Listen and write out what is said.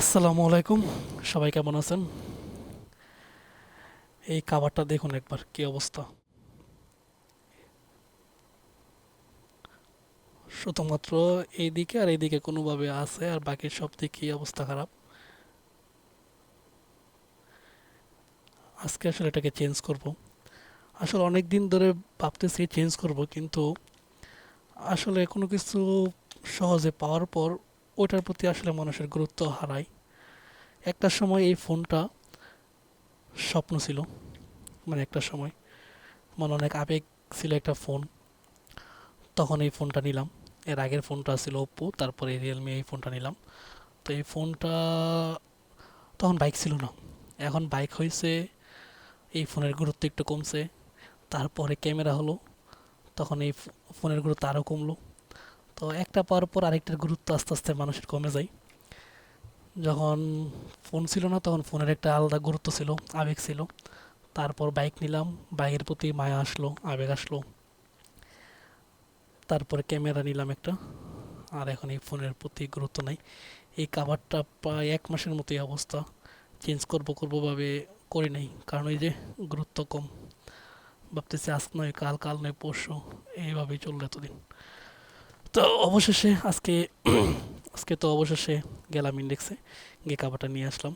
আসসালামু আলাইকুম। সবাই কেমন আছেন? এই খাবারটা দেখুন একবার, কি অবস্থা। শুধুমাত্র এইদিকে আর এইদিকে কোনোভাবে আছে, আর বাকি সব দিকেই অবস্থা খারাপ। আজকে আসলে এটাকে চেঞ্জ করব। আসলে অনেক দিন ধরে ভাবতেছি চেঞ্জ করব, কিন্তু আসলে কোনো কিছু সহজে পাওয়ার পর ওটার প্রতি আসলে মানুষের গুরুত্ব হারায়। একটা সময় এই ফোনটা স্বপ্ন ছিল মানে একটা সময়। মানে অনেক আবেগ ছিল একটা ফোন। তখন এই ফোনটা নিলাম। এর আগের ফোনটা ছিল ওপ্পো তারপরে রিয়েলমি এই ফোনটা নিলাম। তো এই ফোনটা তখন বাইক ছিল না। এখন বাইক হয়েছে এই ফোনের গুরুত্ব একটু কমছে। তারপরে ক্যামেরা হলো, তখন এই ফোনের গুরুত্ব আরও কমলো। তো একটা পাওয়ার পর আরেকটার গুরুত্ব আস্তে আস্তে মানুষের কমে যায়। যখন ফোন ছিল না, তখন ফোনের একটা আলাদা গুরুত্ব ছিল, আবেগ ছিল। তারপর বাইক নিলাম বাইকের প্রতি মায়া আসলো, আবেগ আসলো। তারপরে ক্যামেরা নিলাম একটা, আর এখন এই ফোনের প্রতি গুরুত্ব নাই। এই কাভারটা প্রায় এক মাসের মতোই অবস্থা। চেঞ্জ করব করব ভাবে করি নাই, কারণ ওই যে গুরুত্ব কম। ভাবতেছি আজ নয়, কাল কাল নয়, পরশু, এইভাবেই চলল এতদিন। তো অবশেষে আজকে আজকে তো অবশেষে গেলাম ইন্ডেক্সে গিয়ে কাবাটা নিয়ে আসলাম।